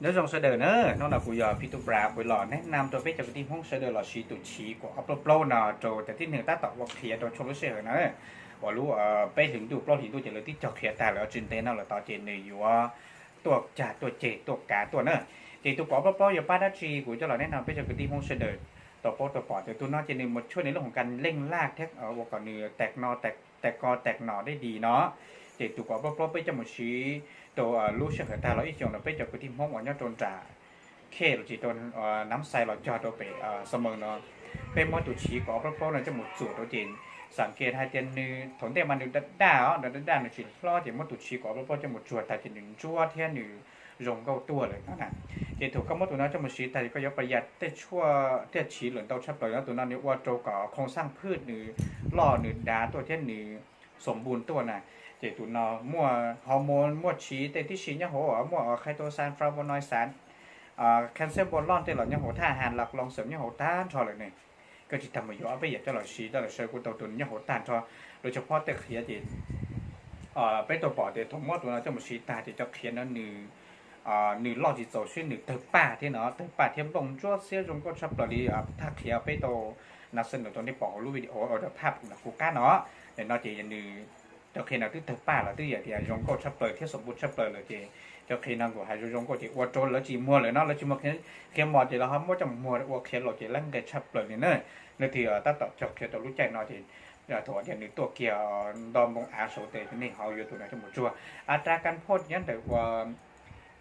เดี๋ยวจงเสดอเนอะน้องนากูยอพี่ตุปราบุยหล่อแนะนำตัวไปจากที่ห้องเสดอหล่อชีตุชีกว่าอัปโปรนาโจแต่ที่หนึ่งตาตอบว่าเคลียร์โดนชมรู้เสียนะว่ารู้เออไปถึงดูโปรถึงดูเจริญที่จอเคลียร์ตาแล้วจินเตนเอาละต่อเจนเลยอยู่ว่าตัวจ่าตัวเจตัวกาตัวเนอะเจตัวปอโปรอย่าป้าดัชีกูจะหล่อแนะนำไปจากที่ห้องเสดอตัวโปรตัวปอแต่ตัวนอกเจนึงมาช่วยในเรื่องของการเร่งลากแท็กเออวก่อนเนื้อแตกนอแตกแตกกอแตกหนอได้ดีเนาะ เจตัวปอโปรไปจมาชี้ตัวลูกเชื่อตาเราอีกอย่างเราไปจากที่ห้องวันยอดจนจ่าเคเราจีตนน้ำใสเราจอดตัวไปเสมอเนาะเป็นมอตุชีก็เพราะเพราะเราจะหมดสูตรตัวจริงสังเกตให้เจนนึถนเตมันดูด้าอ๋อด้าด้าหนึ่งชิ้นเพราะเจมอตุชีก็เพราะเพราะจะหมดจวดแต่จีหนึ่งจั่วเทียนหนึ่งรงเก้าตัวเลยนะเจถูกก็มอตุนั้นจะหมดชีแต่ก็ยกประหยัดแต่ชั่วแต่ชีเหลือเต้าชับเลยแล้วตัวนั้นเนี่ยว่าโจก่อโครงสร้างพืชหนึ่งล่อหนึ่งดาตัวเทียนหนึ่งสมบูรณ์ตัวน่ะ เจตุนอมั่วฮอร์โมนมั่วชีเตที่ชีเนี่ยโหมั่วไคโตซานฟลาโวนอยด์สารอ่าแคลเซียมบอลลอนเตหล่อเนี่ยโหท่าอาหารหลักรองเสริมเนี่ยโหต้านชอเลยเนี่ยก็จะทำมาอยู่เอาไปอยากจะหล่อชีจะหล่อเชอกูตัวตุนเนี่ยโหต้านชอโดยเฉพาะแต่เขียจีอ่าเป็นตัวปอดเตทงมอตัวนั้นจะมาชีตาที่จะเขียนนั้นหนึ่งอ่าหนึ่งรอจิตโซชื่อหนึ่งเตอป้าที่เนาะเตอป้าเทียมลงจ้วเสียจงก็ชับปลีอ่าถ้าเขียไปโตนักเสนอตัวนี้ปอกรูปวิดีโอเอาภาพนะกูก้าเนาะเดี๋ยวนอจียันหนึ่ง cho khi nào thứ thứ ba là thứ gì thì dùng cô sắp tới thiết sụp bút sắp tới là chị cho khi nào của hai dùng cô chị qua trốn là chị mua lại nó là chỉ một cái khi mua thì là không có trong mua qua khi là chị lăn cái sắp tới này nữa nên thì ta tập cho khi tao lúc chạy nó thì là thua thì những ตัวเกี่ยวดอมบงอาโซเตนี่เขาอยู่ตัวไหนทั้งหมดชัวอัตราการพ่นยันแต่ว่า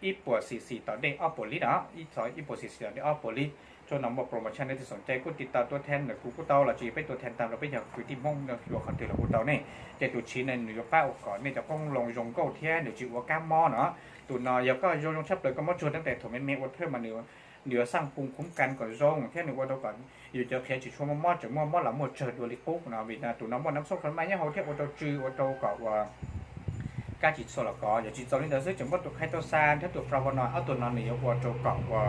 อีปวดสี่สี่ต่อเด้งอ้อปลิเนาะอีสอยอีปวดสี่สี่ต่อเด้งอ้อปลิจนนำมาโปรโมชั่นได้ที่สนใจกูติดต่อตัวแทนหรือกูกูเตาละจีไปตัวแทนตามเราไปอยางคือที่ห้องเราอยู่คอนเทนต์เรากูเตาเนี่ยจะตุชีในหรือป้าอกก่อนเนี่ยจะต้องลงยงก้าเทียนหรือจิวก้ามมอเนาะตุนนอยก็ยงยงชับเลยก็มอชวนตั้งแต่ถมเมฆวัดเพิ่มมาเนื้อเหนือสร้างปุ่มคุ้มกันก่อนยงเทียนหรือว่าตัวก่อนอยู่เจอแค่จิช่วงมอจะมอมอหลังหมดเชิดดูลิปุกเนาะวินาตุนน้ำมันน้ำส้มขันไม้เนี่ยเขาเทียบว่าตัวจือว่าตัวก่อว่า การจิตโซลก็อย่าจิตโซลินเดอร์ซึ่งจะว่ตัวไคโตซานถ้าตัวฟลาวานอยเอาตัวนอนเหนียววัวโจกรอบวัว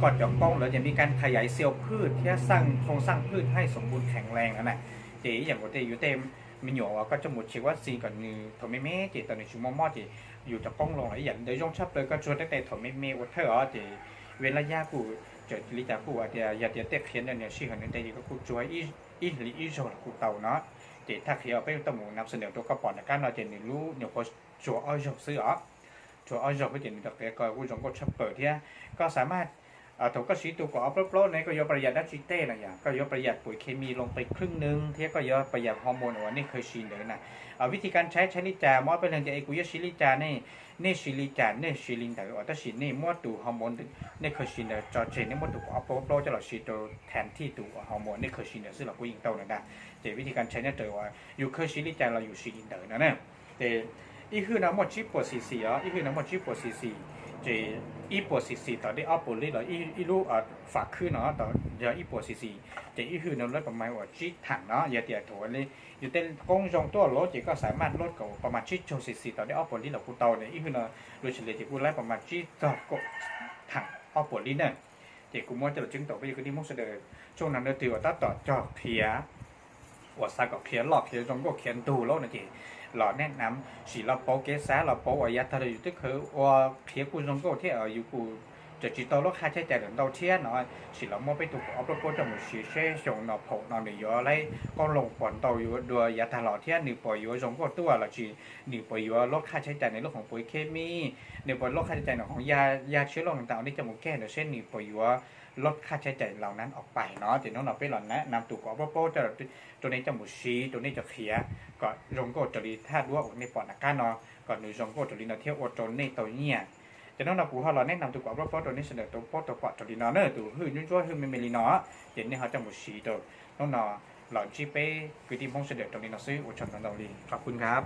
กอดหยอกป้องแล้วจะมีการขยายเซลล์พืชที่สร้างโครงสร้างพืชให้สมบูรณ์แข็งแรงนั่นะจีอย่างกติอยู่เต็มมีหยอกก็จะหมดเชื่อว่าซีก่อนนือถมไม่เม่จีตอนนี้ชุมมอจีอยู่จะก้องลงอะไรอย่างเดี๋ยวยงชอบเลยก็ชวนได้แต่ถมไม่เม่วัดเถอะเดี๋เวลายากูจอลิจากูอาเดีอย่าเดีเตะเขียนเนี่ยชื่อของนั่นแต่ยังก็กูจวยอีอีหรืออีโจกูเต่าเนาะ บไปต้องตัวแกก็ผู้ชมก็ชอบเปิดที่ก็สามารถ ถูกก็ชี้ตัวก็เอาโปรๆเนี่ยก็ยกประหยัดดัชชิเต้นะอย่างก็ยกประหยัดปุ๋ยเคมีลงไปครึ่งนึงเทียก็ยกประหยัดฮอร์โมนวันนี้เคยชินเลยนะวิธีการใช้ใช้ลิจามอดไปเลยจะไอ้กุยชิลิจาเนี่ยเนี่ชิลิจาเนี่ชิลินแต่ว่าถ้าชินเนี่ยมอดตัวฮอร์โมนเนี่ยเคยชินเลยจอเจนเนี่ยมอดตัวเอาโปรๆจะเราชิตัวแทนที่ตัวฮอร์โมนเนี่ยเคยชินเลยซึ่งเราก็ยิงเต้าเลยนะแต่วิธีการใช้เนี่ยเจอว่าอยู่เคยชิลิจาเราอยู่ชิลินเตอร์นะเนี่ยแต่อีคือน้ำมดชิปปวดซีซีอ๋ออีคือน้ำมดชิปปวดซีซี这 一波是是到底阿波里了，一一路啊发区呢，到要一波是是，这一去呢รถประมาณว่าจีถังเนาะอย่าเตียตัวเลยอยู่เต้นกงจงตัวรถจีก็สามารถลดกับประมาณจีโจสิสิตอนนี้อาโปลิเรากูเตาเนี่ยอีคือเนาะโดยเฉลี่ยจีกูไล่ประมาณจีจอดกถังอาโปลิเนี่ยจีกูมั่วจะจึงต่อไปอยู่ที่มุกเสดช่วงนั้นเนี่ยตีว่าตัดต่อจอเขียว่าซาก็เขียนหลอกเขียนจงก็เขียนดูแล้วนะจี หล่อแนะนำสีเราโปเกสแซเราโปอายะทะเลยุทธ์คือว่าเทียกุณสงโกเทียอยู่กู จะจีโตลูกค้าใช้จ่ายหลังเตาเทียนเนาะสิเราไม่ไปถูกอาไปโปรจะมุสีเช่ชงเนาะผงเนาะนี่เยอะเลยก็ลงผลเตาอยู่ด้วยยาทาหล่อเทียนหนึ่งปอยอยู่สองก็ตัวละจีหนึ่งปอยอยู่ลดค่าใช้จ่ายในเรื่องของปุ๋ยเคมีหนึ่งปอยลดค่าใช้จ่ายของยายาเชื้อโรคต่างๆนี่จะมุแก้เดี๋ยวเช่นหนึ่งปอยอยู่ลดค่าใช้จ่ายเหล่านั้นออกไปเนาะเดี๋ยวน้องเราไปหล่อนนะนำถูกเอาโปรจะตัวนี้จะมุสีตัวนี้จะเขียก็รงโกจรีธาตุว่าในปอดอาการเนาะก่อนหนูรงโกจรีเนาะเที่ยวอดจนในตัวเนี่ย จะน้องเราปูเขาเราแนะนำตัวกับรถปอตัวนี้เสนอตัวปอตัวปอจรีเนอเนอร์ตัวหื้อยุ่งช่วยหื้อไมเมลีนอเดี๋ยวนี้เขาจะหมดสีตัวน้องนอหล่อนชีเป้คือที่มองเสด็จตรงนี้นอซื้ออุชนตรงนี้ขอบคุณครับ